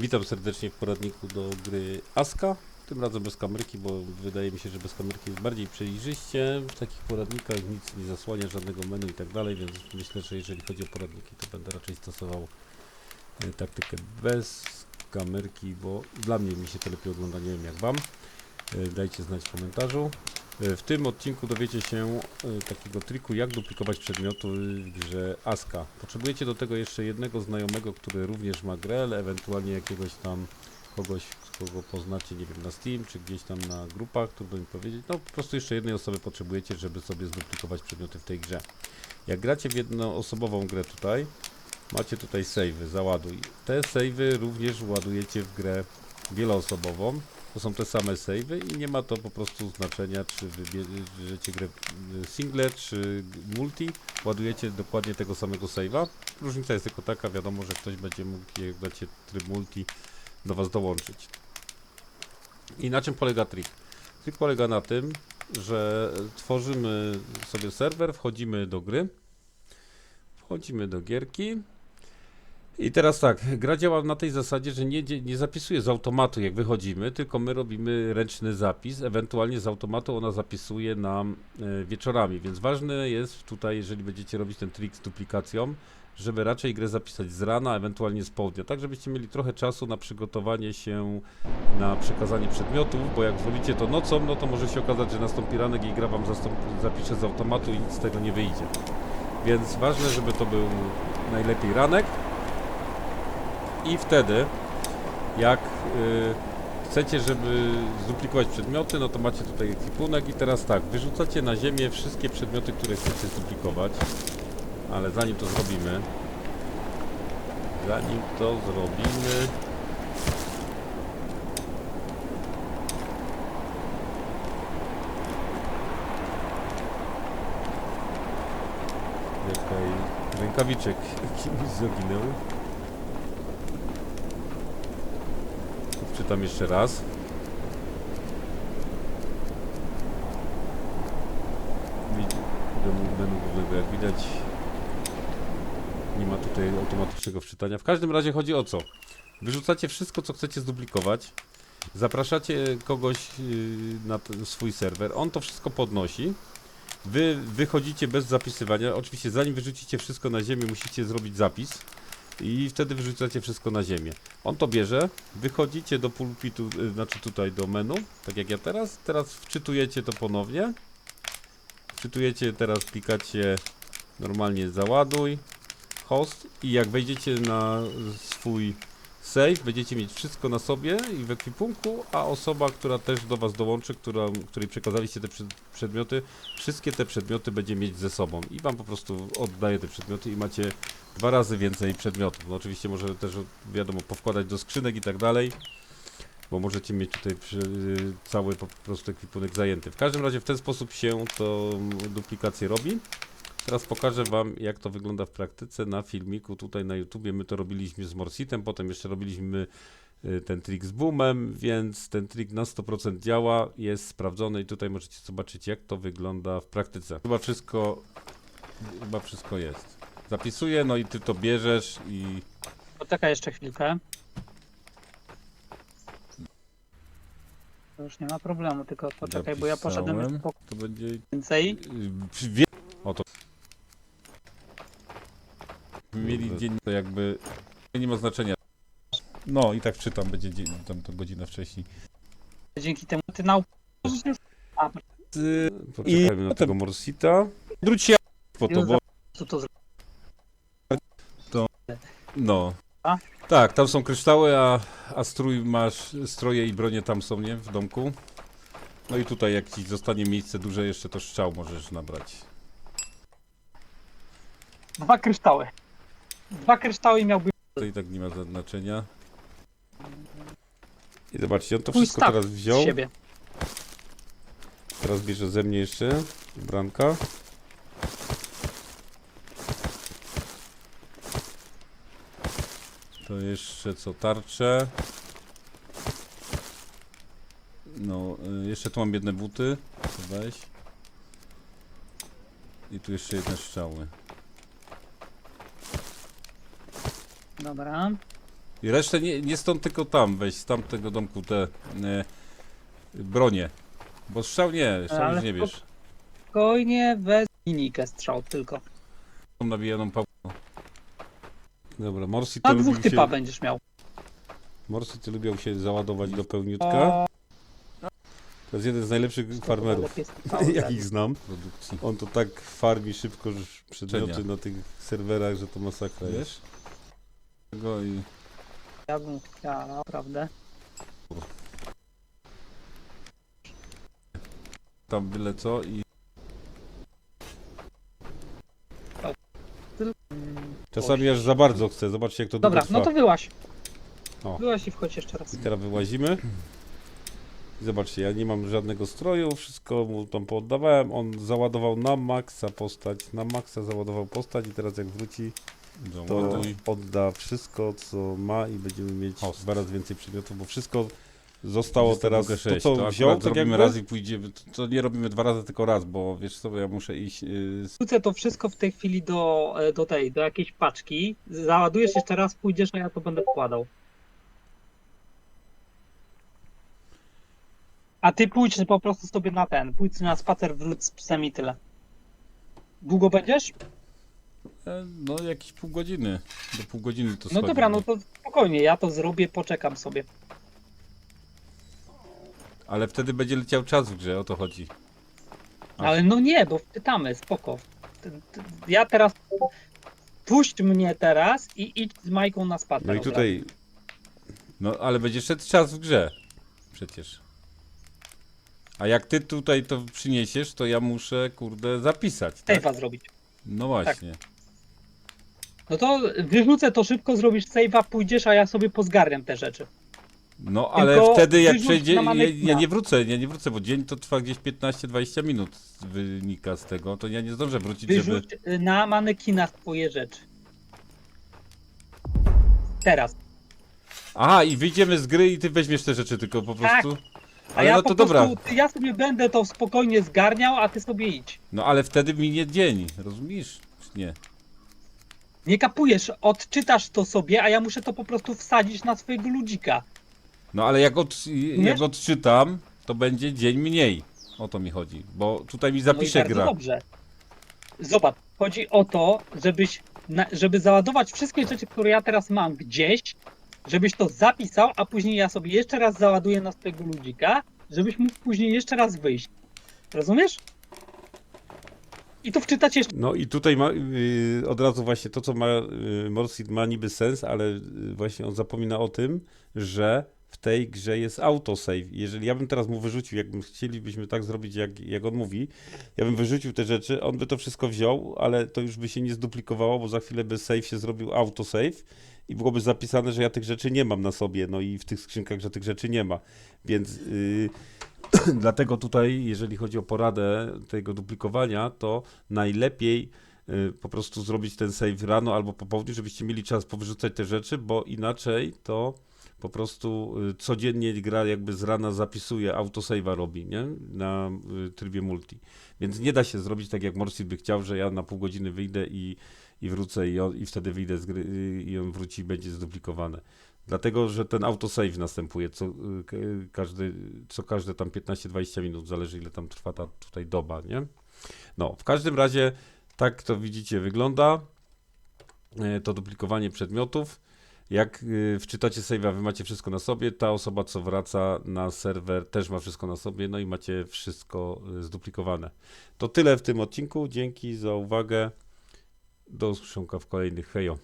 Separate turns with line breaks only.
Witam serdecznie w poradniku do gry Aska. Tym razem bez kamerki, bo wydaje mi się, że bez kamerki jest bardziej przejrzyście. W takich poradnikach nic nie zasłania żadnego menu i tak dalej, więc myślę, że jeżeli chodzi o poradniki, to będę raczej stosował e, taktykę bez kamerki, bo dla mnie mi się to lepiej ogląda, nie wiem jak wam. E, Dajcie znać w komentarzu. E, W tym odcinku dowiecie się e, takiego triku, jak duplikować przedmioty w grze Aska. Potrzebujecie do tego jeszcze jednego znajomego, który również ma grę, ewentualnie jakiegoś tam kogoś, kogo poznacie, nie wiem, na Steam, czy gdzieś tam na grupach, trudno mi powiedzieć. No po prostu jeszcze jednej osoby potrzebujecie, żeby sobie zduplikować przedmioty w tej grze. Jak gracie w jednoosobową grę tutaj, macie tutaj savey, załaduj. Te savey również ładujecie w grę wieloosobową. To są te same savey i nie ma to po prostu znaczenia, czy wybierzecie grę y, single, czy multi. Ładujecie dokładnie tego samego save'a. Różnica jest tylko taka, wiadomo, że ktoś będzie mógł, jak dacie tryb multi, do Was dołączyć. I na czym polega trik? Trik polega na tym, że tworzymy sobie serwer, wchodzimy do gry, wchodzimy do gierki i teraz tak, gra działa na tej zasadzie, że nie, nie zapisuje z automatu jak wychodzimy, tylko my robimy ręczny zapis, ewentualnie z automatu ona zapisuje nam e, wieczorami, więc ważne jest tutaj, jeżeli będziecie robić ten trik z duplikacją, żeby raczej grę zapisać z rana, ewentualnie z południa, tak żebyście mieli trochę czasu na przygotowanie się na przekazanie przedmiotów, bo jak zrobicie to nocą, no to może się okazać, że nastąpi ranek i gra wam zapisze z automatu i nic z tego nie wyjdzie. Więc ważne, żeby to był najlepiej ranek i wtedy jak y, chcecie, żeby zduplikować przedmioty, no to macie tutaj ekwipunek i teraz tak, wyrzucacie na ziemię wszystkie przedmioty, które chcecie zduplikować, ale zanim to zrobimy, zanim to zrobimy, Czekaj, rękawiczek kimś zaginął. Czytam jeszcze raz. Do menu jak widać, nie ma tutaj automatycznego wczytania. W każdym razie chodzi o co? Wyrzucacie wszystko, co chcecie zduplikować. Zapraszacie kogoś yy, na swój serwer. On to wszystko podnosi. Wy wychodzicie bez zapisywania. Oczywiście, zanim wyrzucicie wszystko na ziemię, musicie zrobić zapis. I wtedy wyrzucacie wszystko na ziemię. On to bierze, wychodzicie do pulpitu, y, znaczy tutaj do menu, tak jak ja teraz. Teraz wczytujecie to ponownie. Wczytujecie, teraz klikacie normalnie załaduj, host i jak wejdziecie na swój save, będziecie mieć wszystko na sobie i w ekwipunku, a osoba, która też do Was dołączy, która, której przekazaliście te przed, przedmioty, wszystkie te przedmioty będzie mieć ze sobą i Wam po prostu oddaje te przedmioty i macie dwa razy więcej przedmiotów. No oczywiście może też wiadomo powkładać do skrzynek i tak dalej, bo możecie mieć tutaj przy, y, cały po prostu ekwipunek zajęty. W każdym razie w ten sposób się to duplikację robi. Teraz pokażę Wam, jak to wygląda w praktyce na filmiku tutaj na YouTubie. My to robiliśmy z Morsitem, potem jeszcze robiliśmy y, ten trik z Boomem, więc ten trik na 100% działa, jest sprawdzony i tutaj możecie zobaczyć, jak to wygląda w praktyce. Chyba wszystko, chyba wszystko jest. Zapisuję, no i Ty to bierzesz i
Poczekaj jeszcze chwilkę. To już nie ma problemu, tylko poczekaj, bo ja poszedłem
Zapisałem.
już po
to będzie...
więcej.
y, przy- Wie... O to... Mieli dzień, to jakby... Nie ma znaczenia. No i tak czytam, będzie dzień, tam to godzina wcześniej.
Dzięki temu ty nauczysz już. A,
Poczekajmy na tego Morsita. Wróć się po to, bo...
co to zrobić?
No.
A?
Tak, tam są kryształy, a, a strój masz, stroje i bronie tam są, nie? W domku. No i tutaj jak ci zostanie miejsce duże, jeszcze to strzał możesz nabrać.
Dwa kryształy. Dwa kryształy i miałby
To i tak nie ma znaczenia. I zobaczcie, on to
Twój
wszystko
staw
teraz
z
wziął.
siebie.
Teraz bierze ze mnie jeszcze branka. To jeszcze co, tarcze. No, y, jeszcze tu mam jedne buty. To weź. I tu jeszcze jedne strzały.
Dobra.
I resztę nie, nie stąd, tylko tam, weź z tamtego domku te e, bronie. Bo strzał nie, strzał
Ale
już nie bierz.
Spokojnie, wez linikę strzał tylko.
Tą nabijaną pałką.
Dobra, Morsi to,
A dwóch
lubił
typa
się,
będziesz miał.
Morsi to lubią się załadować do pełniutka. To jest jeden z najlepszych farmerów,
lepiej
jakich znam.
produkcji.
On to tak farmi szybko że przedmioty
Czenia.
na tych serwerach, że to masakra jest.
Wiesz? Tego i...
Ja bym chciał, naprawdę.
tam byle co i
Czasami aż za bardzo chcę, zobaczcie jak to
Dobra,
długo
no
trwa.
to wyłaś.
O.
Wyłaś i wchodź jeszcze raz.
I teraz wyłazimy. I zobaczcie, ja nie mam żadnego stroju, wszystko mu tam pooddawałem. On załadował na maksa postać, na maksa załadował postać i teraz jak wróci, to odda wszystko co ma i będziemy mieć dwa razy więcej przedmiotów, bo wszystko zostało teraz, to co
to
wziął, tak
zrobimy
jakby,
raz i pójdziemy. To, to nie robimy dwa razy, tylko raz, bo wiesz co, ja muszę iść. Yy,
Wrzucę to wszystko w tej chwili do, e, do tej, do jakiejś paczki. Załadujesz jeszcze raz, pójdziesz, a ja to będę wkładał. A ty pójdź po prostu sobie na ten, pójdź na spacer, wróć z psem i tyle. Długo będziesz?
e, no jakieś pół godziny. Do pół godziny to
No
schodzi.
dobra, no to spokojnie, ja to zrobię, poczekam sobie.
Ale wtedy będzie leciał czas w grze, o to chodzi.
Ale no nie, bo wczytamy, spoko. T- t- Ja teraz, puść mnie teraz i idź z Majką na spacer.
No i
od razu.
tutaj
No ale będzie szedł czas w grze. Przecież. A jak ty tutaj to przyniesiesz, to ja muszę, kurde, zapisać. Tak?
Save'a zrobić.
No właśnie.
No to wyrzucę to szybko, zrobisz save'a, pójdziesz, a ja sobie pozgarniam te rzeczy.
No ale
Tylko
wtedy jak
wyrzuć
przejdzie,
na
ja,
manekina.
ja nie wrócę, ja nie wrócę, bo dzień to trwa gdzieś 15-20 minut wynika z tego, to ja nie zdążę wrócić, żeby...
Wyrzuć y, na manekina twoje rzeczy. Teraz.
Aha, i wyjdziemy z gry i ty weźmiesz te rzeczy tylko po
Tak.
prostu.
A
Ale
ja
no
po
to
prostu,
dobra.
ja sobie będę to spokojnie zgarniał, a ty sobie idź.
No ale wtedy minie dzień, rozumiesz? Czy nie?
Nie kapujesz, odczytasz to sobie, a ja muszę to po prostu wsadzić na swojego ludzika.
No ale jak, od, jak odczytam, to będzie dzień mniej. O to mi chodzi, bo tutaj mi
No i
zapisze
bardzo
gra.
dobrze. Zobacz, chodzi o to, żebyś, na, żeby załadować wszystkie rzeczy, które ja teraz mam gdzieś, żebyś to zapisał, a później ja sobie jeszcze raz załaduję na swojego ludzika, żebyś mógł później jeszcze raz wyjść. Rozumiesz? I to wczytać jeszcze.
No i tutaj ma yy, od razu właśnie to, co ma yy, Morsid ma niby sens, ale yy, właśnie on zapomina o tym, że w tej grze jest autosave. Jeżeli ja bym teraz mu wyrzucił, jakbym chcielibyśmy tak zrobić, jak, jak on mówi, ja bym wyrzucił te rzeczy, on by to wszystko wziął, ale to już by się nie zduplikowało, bo za chwilę by save się zrobił autosave i byłoby zapisane, że ja tych rzeczy nie mam na sobie, no i w tych skrzynkach, że tych rzeczy nie ma. Więc yy, dlatego tutaj, jeżeli chodzi o poradę tego duplikowania, to najlepiej y, po prostu zrobić ten save rano albo po południu, żebyście mieli czas powyrzucać te rzeczy, bo inaczej to po prostu y, codziennie gra jakby z rana zapisuje, autosave'a robi, nie? Na y, trybie multi. Więc nie da się zrobić tak jak Morsid by chciał, że ja na pół godziny wyjdę i, i wrócę i, on, i wtedy wyjdę z gry y, i on wróci i będzie zduplikowane. Dlatego, że ten autosave następuje co, każdy, co każde tam 15-20 minut, zależy ile tam trwa ta tutaj doba, nie? No, w każdym razie tak to widzicie wygląda e, to duplikowanie przedmiotów. Jak y, wczytacie save'a, wy macie wszystko na sobie, ta osoba co wraca na serwer też ma wszystko na sobie, no i macie wszystko y, zduplikowane. To tyle w tym odcinku, dzięki za uwagę. Do usłyszonka w kolejnych, hejo.